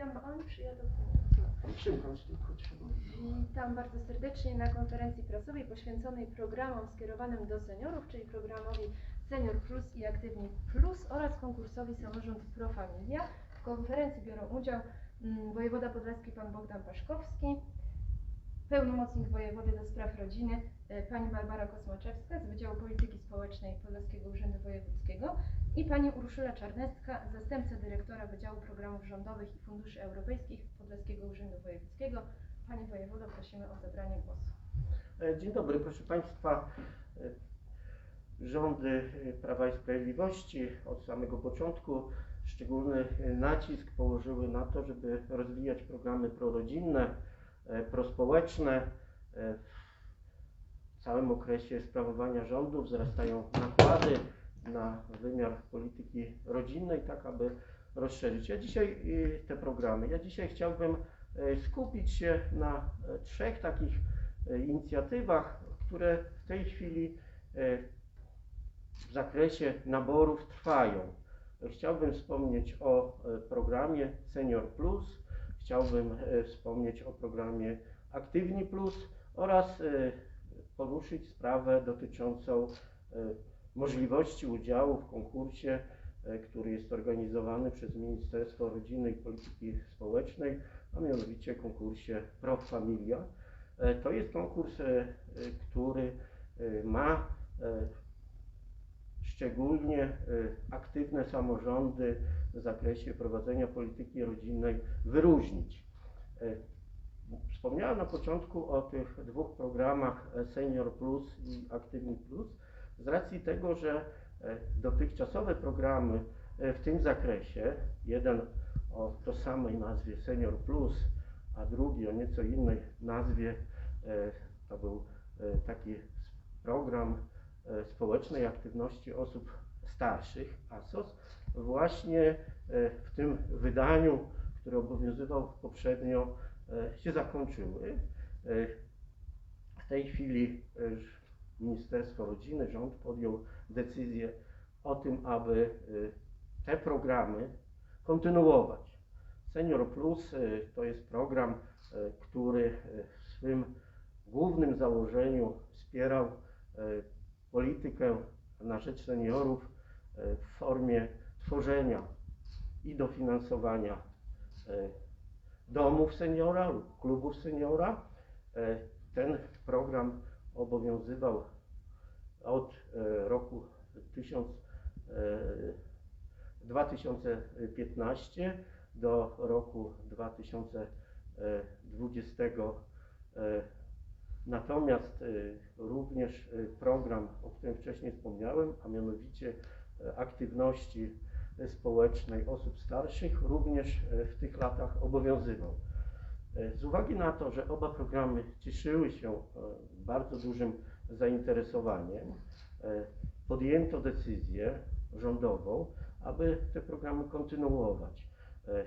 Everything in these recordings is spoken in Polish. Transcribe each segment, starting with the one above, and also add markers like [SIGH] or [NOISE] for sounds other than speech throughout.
witam, a oni przyjadą. Przymknąć tylko trzeba. Witam bardzo serdecznie na konferencji prasowej poświęconej programom skierowanym do seniorów, czyli programowi Senior Plus i Aktywni Plus oraz konkursowi Samorząd Pro Familia. W konferencji biorą udział mm, wojewoda podlaski pan Bogdan Paszkowski, pełnomocnik wojewody do spraw rodziny e, pani Barbara Kosmaczewska z Wydziału Polityki Społecznej Podlaskiego Urzędu Wojewódzkiego i pani Urszula Czarnecka, zastępca dyrektora Wydziału Programów Rządowych i Funduszy Europejskich Podlaskiego Urzędu Wojewódzkiego. Pani wojewodo, prosimy o zabranie głosu. E, Dzień dobry, proszę Państwa. E, Rządy e, Prawa i Sprawiedliwości od samego początku szczególny nacisk położyły na to, żeby rozwijać programy prorodzinne, prospołeczne. W całym okresie sprawowania rządu wzrastają nakłady na wymiar polityki rodzinnej, tak aby rozszerzyć. Ja dzisiaj e, te programy, ja dzisiaj chciałbym e, skupić się na e, trzech takich inicjatywach, które w tej chwili w zakresie naborów trwają. Chciałbym wspomnieć o programie Senior Plus, chciałbym wspomnieć o programie Aktywni Plus oraz poruszyć sprawę dotyczącą możliwości udziału w konkursie, e, który jest organizowany przez Ministerstwo Rodziny i Polityki Społecznej, a mianowicie konkursie Pro Familia. E, To jest konkurs, e, który ma szczególnie aktywne samorządy w zakresie prowadzenia polityki rodzinnej wyróżnić. Wspomniałem na początku o tych dwóch programach Senior Plus i Aktywni Plus z racji tego, że e, dotychczasowe programy e, w tym zakresie, jeden o tożsamej nazwie Senior Plus, a drugi o nieco innej nazwie, e, to był taki program społecznej aktywności osób starszych, ASOS, właśnie w tym wydaniu, które obowiązywał poprzednio, się zakończyły. W tej chwili Ministerstwo Rodziny, rząd podjął decyzję o tym, aby e, te programy kontynuować. Senior Plus e, to jest program, e, który w swym głównym założeniu wspierał politykę na rzecz seniorów w formie tworzenia i dofinansowania domów seniora lub klubów seniora. Ten program obowiązywał od e, roku 1000, e, 2015 do roku 2020. E, Natomiast e, również e, program, o którym wcześniej wspomniałem, a mianowicie e, aktywności e, społecznej osób starszych, również e, w tych latach obowiązywał. E, Z uwagi na to, że oba programy cieszyły się e, bardzo dużym zainteresowaniem, e, podjęto decyzję rządową, aby te programy kontynuować. E,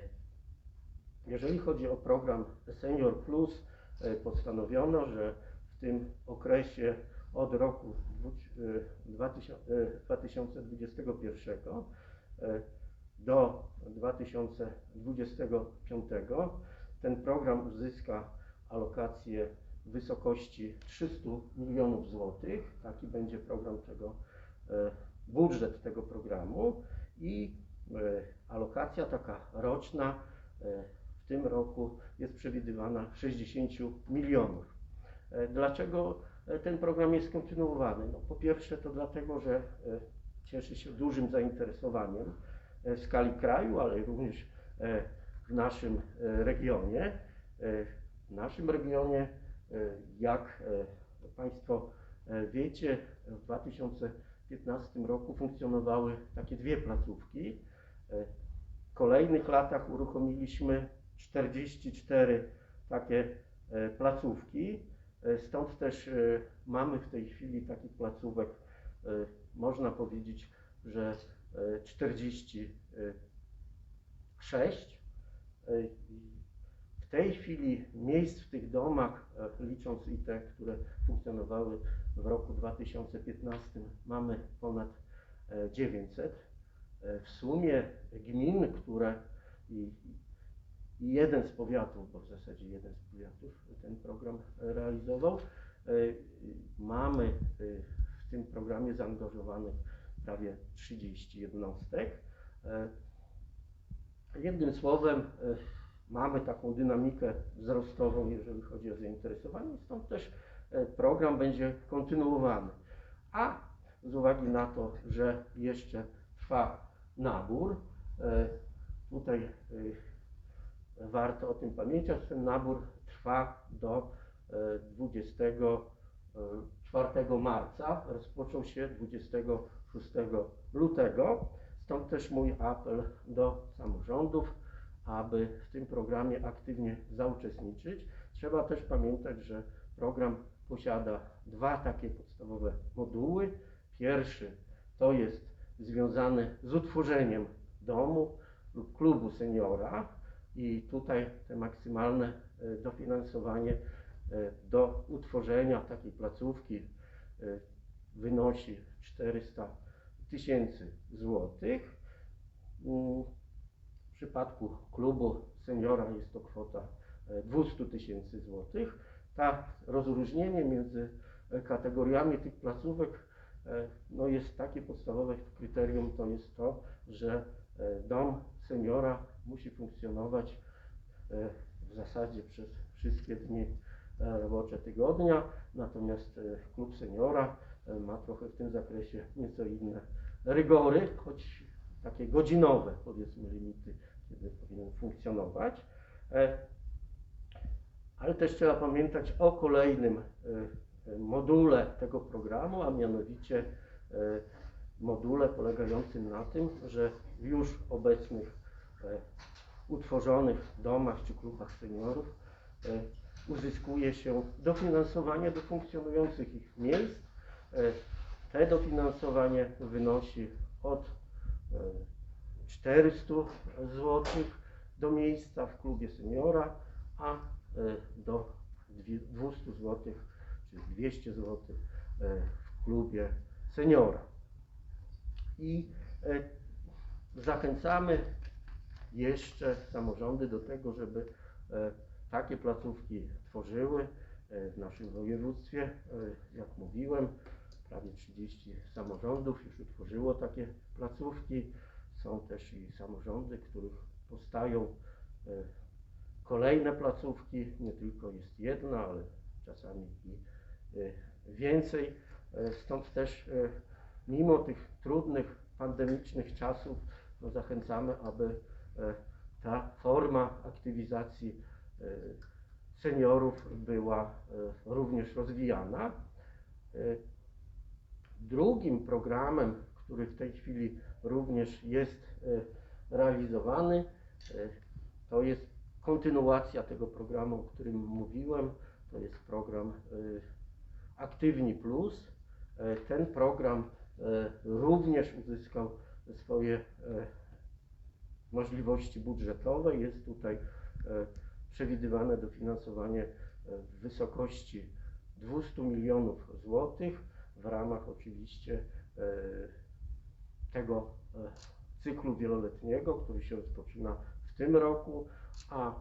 Jeżeli chodzi o program Senior Plus, e, postanowiono, że w tym okresie od roku dwu- e, 2000 e, 2021 e, do 2025 ten program uzyska alokację wysokości 300 milionów złotych. Taki będzie program tego, e, budżet tego programu i e, alokacja taka roczna e, w tym roku jest przewidywana 60 milionów. Dlaczego ten program jest kontynuowany? No, po pierwsze to dlatego, że cieszy się dużym zainteresowaniem w skali kraju, ale również w naszym regionie. W naszym regionie, jak e, Państwo e, wiecie, w 2015 roku funkcjonowały takie dwie placówki. E, W kolejnych latach uruchomiliśmy 44 takie e, placówki. E, Stąd też e, mamy w tej chwili takich placówek, e, można powiedzieć, że e, 46. E, i tej chwili miejsc w tych domach, e, licząc i te, które funkcjonowały w roku 2015, mamy ponad e, 900. E, W sumie gmin, które i, jeden z powiatów, bo w zasadzie jeden z powiatów ten program realizował. E, Mamy e, w tym programie zaangażowanych prawie 30 jednostek. E, Jednym słowem, e, mamy taką dynamikę wzrostową, jeżeli chodzi o zainteresowanie, stąd też e, program będzie kontynuowany. A z uwagi na to, że jeszcze trwa nabór, e, tutaj e, warto o tym pamiętać, ten nabór trwa do e, 24 marca, rozpoczął się 26 lutego. Stąd też mój apel do samorządów, aby w tym programie aktywnie zauczestniczyć. Trzeba też pamiętać, że program posiada dwa takie podstawowe moduły. Pierwszy to jest związany z utworzeniem domu lub klubu seniora i tutaj te maksymalne e, dofinansowanie e, do utworzenia takiej placówki e, wynosi 400 tysięcy złotych. W przypadku klubu seniora jest to kwota e, 200 tysięcy złotych. Ta rozróżnienie między e, kategoriami tych placówek e, no jest takie podstawowe kryterium, to jest to, że e, dom seniora musi funkcjonować e, w zasadzie przez wszystkie dni e, robocze tygodnia, natomiast e, klub seniora e, ma trochę w tym zakresie nieco inne rygory, choć takie godzinowe powiedzmy limity, kiedy powinien funkcjonować. E, Ale też trzeba pamiętać o kolejnym e, module tego programu, a mianowicie e, module polegającym na tym, że w już obecnych utworzonych domach czy klubach seniorów uzyskuje się dofinansowanie do funkcjonujących ich miejsc. Te dofinansowanie wynosi od 400 zł do miejsca w klubie seniora, a e, do dwie- 200 zł, czyli 200 zł e, w klubie seniora. I e, zachęcamy jeszcze samorządy do tego, żeby takie placówki tworzyły w naszym województwie. Jak mówiłem, prawie 30 samorządów już utworzyło takie placówki. Są też i samorządy, których powstają e, kolejne placówki. Nie tylko jest jedna, ale czasami i e, więcej. E, Stąd też mimo tych trudnych, pandemicznych czasów no zachęcamy, aby ta forma aktywizacji seniorów była również rozwijana. Drugim programem, który w tej chwili również jest e, realizowany, e, to jest kontynuacja tego programu, o którym mówiłem. To jest program e, Aktywni Plus. Ten program również uzyskał swoje możliwości budżetowe. Jest tutaj przewidywane dofinansowanie w wysokości 200 milionów złotych w ramach oczywiście e, tego e, cyklu wieloletniego, który się rozpoczyna w tym roku, a e,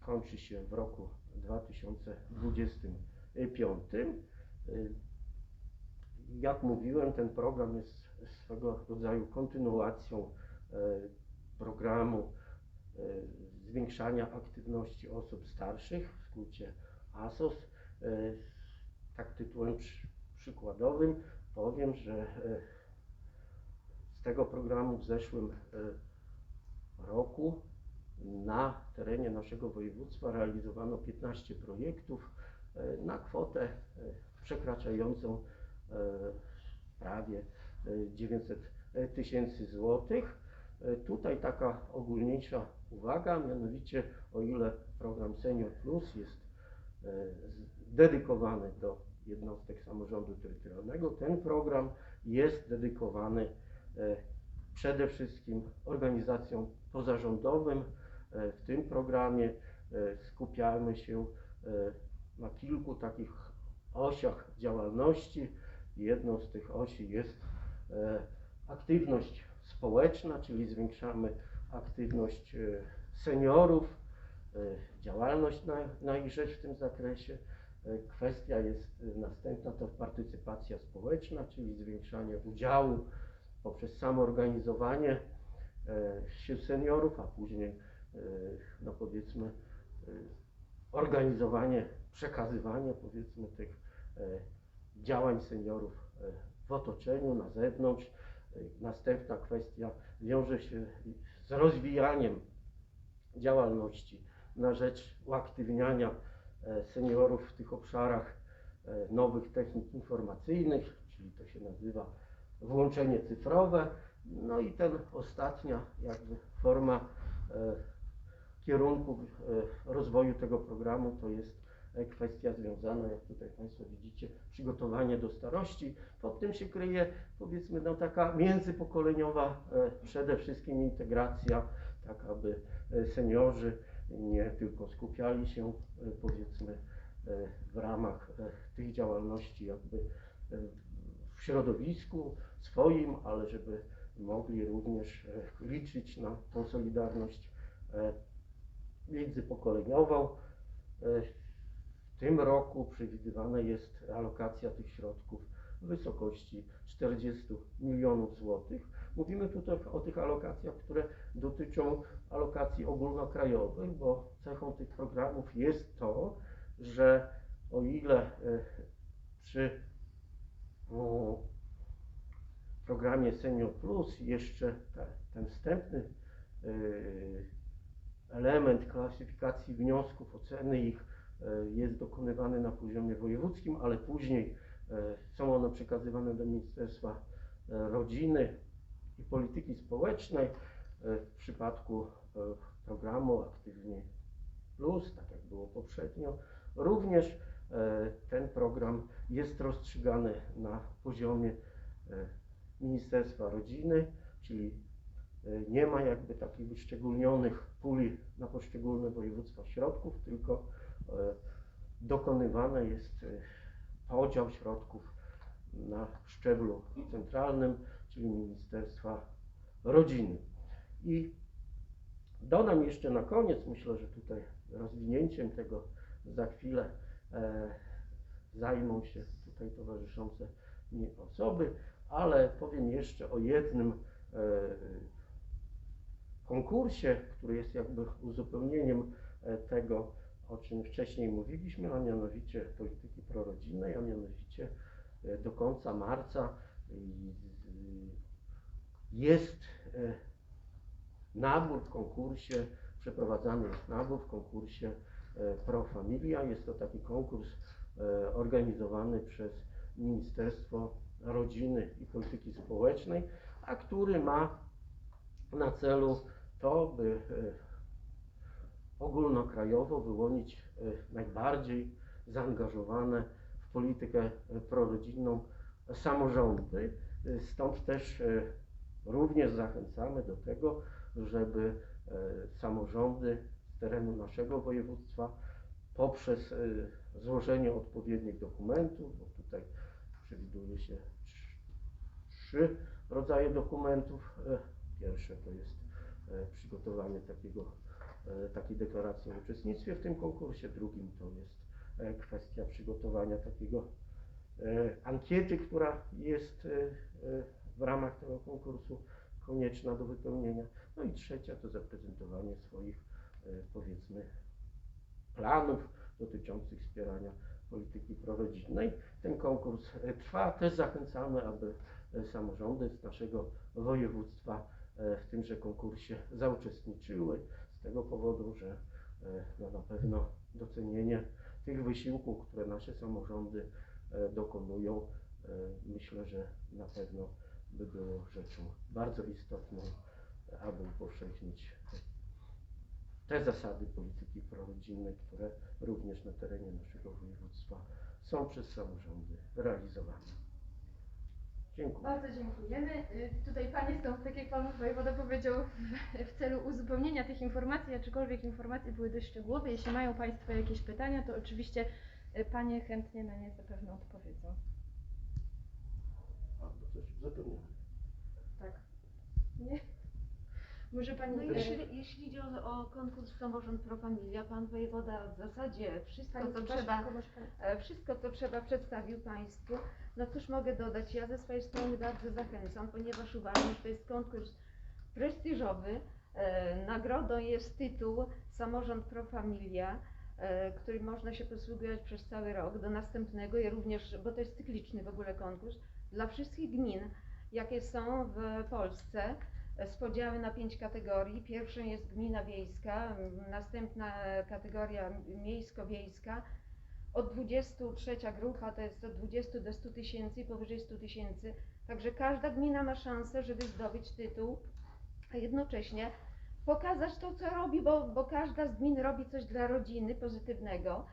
kończy się w roku 2025. E, Jak mówiłem, ten program jest swego rodzaju kontynuacją programu zwiększania aktywności osób starszych, w skrócie ASOS. Tak tytułem przy- przykładowym powiem, że e, z tego programu w zeszłym e, roku na terenie naszego województwa realizowano 15 projektów e, na kwotę przekraczającą prawie e, 900 tysięcy złotych. Tutaj taka ogólniejsza uwaga, mianowicie o ile program Senior Plus jest dedykowany do jednostek samorządu terytorialnego, ten program jest dedykowany e, przede wszystkim organizacjom pozarządowym. E, W tym programie e, skupiamy się na kilku takich osiach działalności. Jedną z tych osi jest aktywność społeczna, czyli zwiększamy aktywność seniorów, działalność na, na ich rzecz w tym zakresie. E, Kwestia jest e, następna to partycypacja społeczna, czyli zwiększanie udziału poprzez samoorganizowanie e, sił seniorów, a później no powiedzmy organizowanie, przekazywanie powiedzmy tych działań seniorów w otoczeniu, na zewnątrz. Następna kwestia wiąże się z rozwijaniem działalności na rzecz uaktywniania seniorów w tych obszarach e, nowych technik informacyjnych, czyli to się nazywa włączenie cyfrowe. No i ten ostatnia jakby forma e, kierunków e, rozwoju tego programu to jest e, kwestia związana, jak tutaj Państwo widzicie, przygotowanie do starości. Pod tym się kryje powiedzmy no, taka międzypokoleniowa e, przede wszystkim integracja, tak aby e, seniorzy nie tylko skupiali się e, powiedzmy e, w ramach e, tych działalności jakby w środowisku swoim, ale żeby mogli również liczyć na tą solidarność międzypokoleniową. W tym roku przewidywana jest alokacja tych środków w wysokości 40 milionów złotych. Mówimy tutaj o tych alokacjach, które dotyczą alokacji ogólnokrajowych, bo cechą tych programów jest to, że o ile e, przy programie Senior Plus jeszcze te, ten wstępny e, element klasyfikacji wniosków, oceny ich e, jest dokonywany na poziomie wojewódzkim, ale później są one przekazywane do Ministerstwa Rodziny i Polityki Społecznej. E, W przypadku e, programu Aktywnie Plus, tak jak było poprzednio, również e, ten program jest rozstrzygany na poziomie Ministerstwa Rodziny, czyli nie ma jakby takich wyszczególnionych puli na poszczególne województwa środków, tylko dokonywany jest podział środków na szczeblu centralnym, czyli Ministerstwa Rodziny. I dodam jeszcze na koniec, myślę, że tutaj rozwinięciem tego za chwilę e, zajmą się tutaj towarzyszące mi osoby, ale powiem jeszcze o jednym e, konkursie, który jest jakby uzupełnieniem e, tego, o czym wcześniej mówiliśmy, a mianowicie polityki prorodzinnej, a mianowicie e, do końca marca jest e, nabór w konkursie, przeprowadzany jest nabór w konkursie e, Pro Familia. Jest to taki konkurs e, organizowany przez Ministerstwo Rodziny i Polityki Społecznej, a który ma na celu to, by ogólnokrajowo wyłonić najbardziej zaangażowane w politykę prorodzinną samorządy. Stąd też e, również zachęcamy do tego, żeby e, samorządy z terenu naszego województwa poprzez e, złożenie odpowiednich dokumentów, bo tutaj przewiduje się trz- trzy rodzaje dokumentów. Pierwsze to jest przygotowanie takiego, takiej deklaracji o uczestnictwie w tym konkursie, drugim to jest kwestia przygotowania takiego ankiety, która jest e, e, w ramach tego konkursu konieczna do wypełnienia. No i trzecia to zaprezentowanie swoich e, powiedzmy planów dotyczących wspierania polityki prorodzinnej. Ten konkurs e, trwa. Też zachęcamy, aby e, samorządy z naszego województwa e, w tymże konkursie zauczestniczyły z tego powodu, że e, no na pewno docenienie tych wysiłków, które nasze samorządy e, dokonują, e, myślę, że na pewno by było rzeczą bardzo istotną, aby upowszechnić te zasady polityki prorodzinnej, które również na terenie naszego województwa są przez samorządy realizowane. Dziękuję. Bardzo dziękujemy. Y, Tutaj Panie są, tak jak Pan Wojewoda powiedział, w, celu uzupełnienia tych informacji, aczkolwiek informacje były dość szczegółowe. Jeśli mają Państwo jakieś pytania, to oczywiście Panie chętnie na nie zapewne odpowiedzą. A, to coś uzupełnione. Tak. Nie? Może Pani... No e, jeśli, jeśli idzie o, o konkurs Samorząd Pro Familia, pan wojewoda w zasadzie wszystko, Pani co trzeba, Pani- e, wszystko, co trzeba przedstawił Państwu. No cóż mogę dodać, ja ze swojej strony bardzo zachęcam, ponieważ uważam, że to jest konkurs prestiżowy. E, Nagrodą jest tytuł Samorząd Pro Familia, e, który można się posługiwać przez cały rok do następnego i również, bo to jest cykliczny w ogóle konkurs, dla wszystkich gmin, jakie są w Polsce e, z podziałem na pięć kategorii. Pierwszą jest gmina wiejska, następna kategoria miejsko-wiejska. Od 23 grupa to jest od 20 do 100 tysięcy i powyżej 100 tysięcy. Także każda gmina ma szansę, żeby zdobyć tytuł, a jednocześnie pokazać to, co robi, bo, bo każda z gmin robi coś dla rodziny pozytywnego.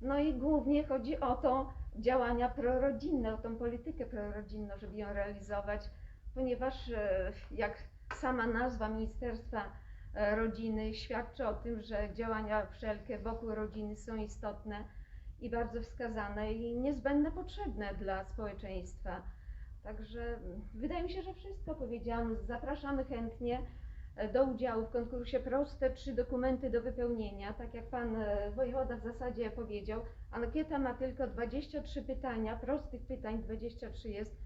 No i głównie chodzi o to działania prorodzinne, o tą politykę prorodzinną, żeby ją realizować, ponieważ e, jak sama nazwa Ministerstwa e, Rodziny świadczy o tym, że działania wszelkie wokół rodziny są istotne i bardzo wskazane i niezbędne, potrzebne dla społeczeństwa. Także mm, wydaje mi się, że wszystko powiedziałam. Zapraszamy chętnie do udziału w konkursie. Proste trzy dokumenty do wypełnienia. Tak jak pan e, wojewoda w zasadzie powiedział, ankieta ma tylko 23 pytania, prostych pytań 23 jest,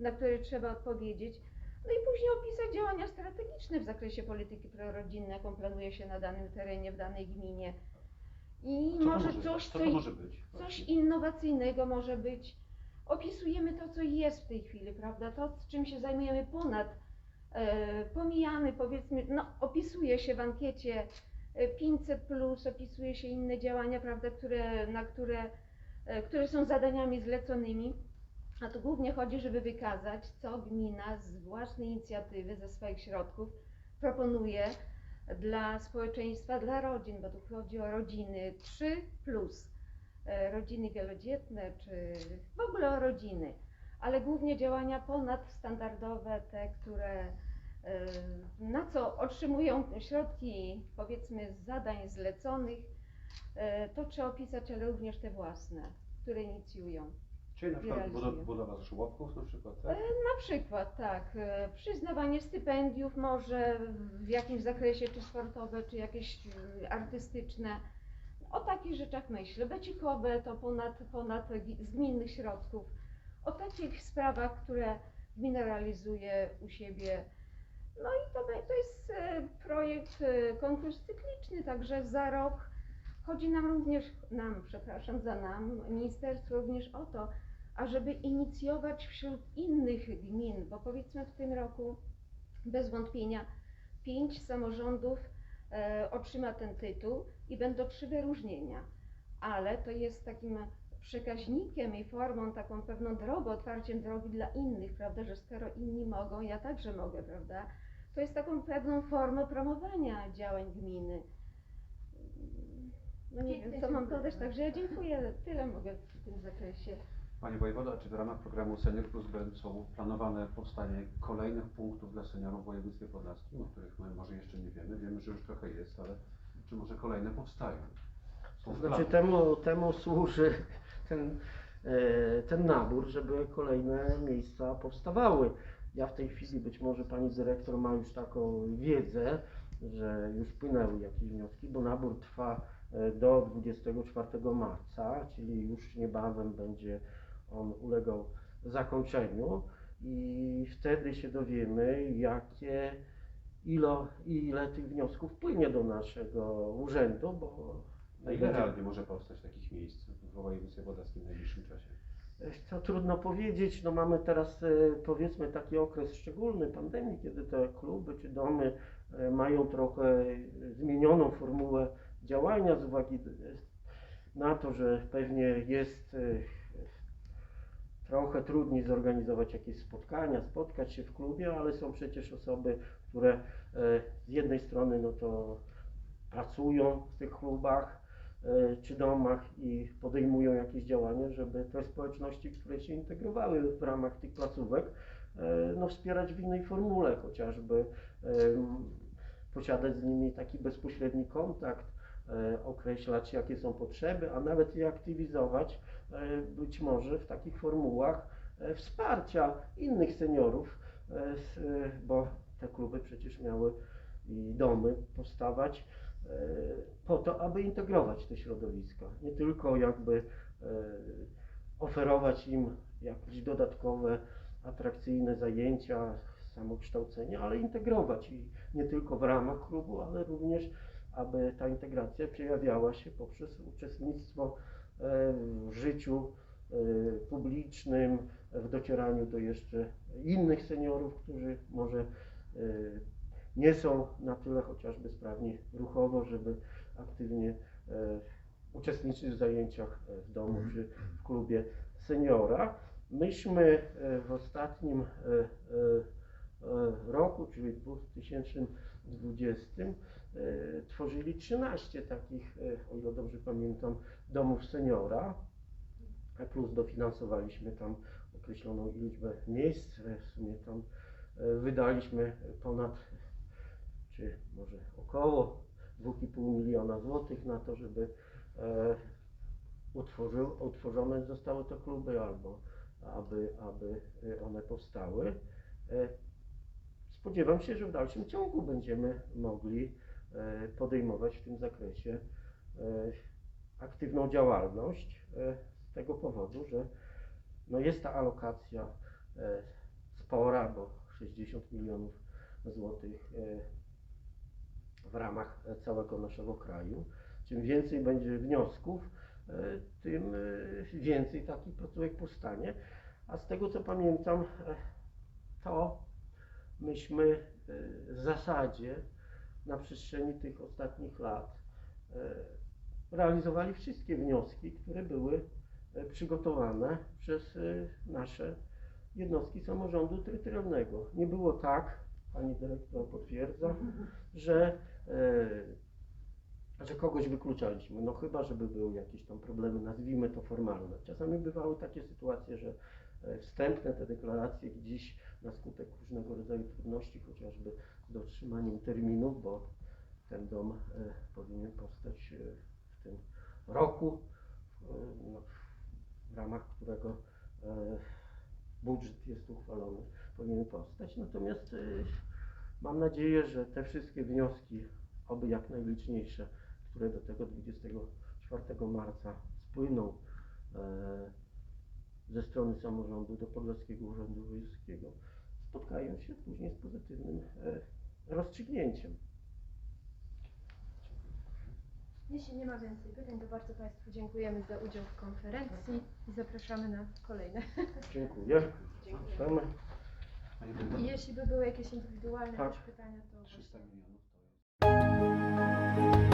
na które trzeba odpowiedzieć. No i później opisać działania strategiczne w zakresie polityki prorodzinnej, jaką planuje się na danym terenie, w danej gminie. I Co może może, coś, co co to może być? Coś innowacyjnego może być. Opisujemy to, co jest w tej chwili, prawda? To, czym się zajmujemy ponad, e, pomijamy, powiedzmy, no, opisuje się w ankiecie e, 500, plus, opisuje się inne działania, prawda, które, na które, e, które są zadaniami zleconymi. A tu głównie chodzi, żeby wykazać, co gmina z własnej inicjatywy, ze swoich środków proponuje dla społeczeństwa, dla rodzin, bo tu chodzi o rodziny 3 plus e, rodziny wielodzietne, czy w ogóle o rodziny, ale głównie działania ponadstandardowe, te, które e, na co otrzymują środki, powiedzmy, z zadań zleconych, e, to trzeba opisać, ale również te własne, które inicjują. Czyli na przykład realizują. budowa żłobków na przykład, tak? E, Na przykład, tak, e, przyznawanie stypendiów może w jakimś zakresie, czy sportowe, czy jakieś e, artystyczne. O takich rzeczach myślę. Becikowe to ponad, ponad z gminnych środków. O takich sprawach, które gmina realizuje u siebie. No i to, to jest e, projekt, e, konkurs cykliczny, także za rok chodzi nam również, nam, przepraszam, za nam, ministerstwo również o to, ażeby inicjować wśród innych gmin, bo powiedzmy w tym roku bez wątpienia pięć samorządów e, otrzyma ten tytuł i będą trzy wyróżnienia, ale to jest takim przekaźnikiem i formą, taką pewną drogą, otwarciem drogi dla innych, prawda, że skoro inni mogą, ja także mogę, prawda, to jest taką pewną formą promowania działań gminy. No nie wiem, co mam dodać, także ja dziękuję, tyle mogę w tym zakresie. Panie Wojewoda, czy w ramach programu Senior Plus są planowane powstanie kolejnych punktów dla seniorów w województwie podlaskim, o których my może jeszcze nie wiemy? Wiemy, że już trochę jest, ale czy może kolejne powstają? Są To znaczy temu, temu służy ten, e, ten nabór, żeby kolejne miejsca powstawały. Ja w tej chwili, być może pani dyrektor ma już taką wiedzę, że już płynęły jakieś wnioski, bo nabór trwa e, do 24 marca, czyli już niebawem będzie on ulegał zakończeniu i wtedy się dowiemy, jakie, ilo, ile tych wniosków płynie do naszego urzędu, bo Na ile realnie może powstać takich miejsc w województwie podlaskim w najbliższym czasie? To trudno powiedzieć. No mamy teraz e, powiedzmy taki okres szczególny pandemii, kiedy te kluby czy domy e, mają trochę e, zmienioną formułę działania z uwagi d- na to, że pewnie jest e, trochę trudniej zorganizować jakieś spotkania, spotkać się w klubie, ale są przecież osoby, które e, z jednej strony no to pracują w tych klubach, e, czy domach i podejmują jakieś działania, żeby te społeczności, które się integrowały w ramach tych placówek, e, no, wspierać w innej formule, chociażby em, posiadać z nimi taki bezpośredni kontakt, e, określać jakie są potrzeby, a nawet je aktywizować e, być może w takich formułach e, wsparcia innych seniorów, e, e, bo te kluby przecież miały i domy powstawać. e, po to, aby integrować te środowiska. Nie tylko jakby e, oferować im jakieś dodatkowe, atrakcyjne zajęcia, samokształcenie, ale integrować i nie tylko w ramach klubu, ale również, aby ta integracja przejawiała się poprzez uczestnictwo e, w życiu e, publicznym, w docieraniu do jeszcze innych seniorów, którzy może e, nie są na tyle chociażby sprawni ruchowo, żeby aktywnie e, uczestniczyć w zajęciach e, w domu czy w klubie seniora. Myśmy e, w ostatnim roku, czyli 2020, e, tworzyli 13 takich, o ile dobrze pamiętam, domów seniora, plus dofinansowaliśmy tam określoną liczbę miejsc. W sumie tam wydaliśmy ponad, czy może około 2,5 miliona złotych na to, żeby e, utworzył, utworzone zostały te kluby albo aby, aby e, one powstały. E, Spodziewam się, że w dalszym ciągu będziemy mogli e, podejmować w tym zakresie e, aktywną działalność e, z tego powodu, że no jest ta alokacja e, spora, bo 60 milionów złotych e, w ramach e, całego naszego kraju. Czym więcej będzie wniosków, e, tym e, więcej takich placówek powstanie. A z tego co pamiętam, to myśmy w zasadzie na przestrzeni tych ostatnich lat realizowali wszystkie wnioski, które były przygotowane przez nasze jednostki samorządu terytorialnego. Nie było tak, pani dyrektor potwierdza, [LAUGHS] że, e, że kogoś wykluczaliśmy. No chyba, żeby były jakieś tam problemy, nazwijmy to formalne. Czasami bywały takie sytuacje, że e, wstępne te deklaracje gdzieś na skutek różnego rodzaju trudności, chociażby z dotrzymaniem terminów, bo ten dom e, powinien powstać e, w tym roku, e, no, w ramach którego e, budżet jest uchwalony, powinien powstać. Natomiast e, mam nadzieję, że te wszystkie wnioski, oby jak najliczniejsze, które do tego 24 marca spłyną e, ze strony samorządu do Podlaskiego Urzędu Wojewódzkiego, spotkają się później z pozytywnym e, rozstrzygnięciem. Jeśli nie ma więcej pytań, to bardzo Państwu dziękujemy za udział w konferencji i zapraszamy na kolejne. Dziękuję. Dziękuję. I jeśli by były jakieś indywidualne Tak. pytania, to... 300 milionów to jest.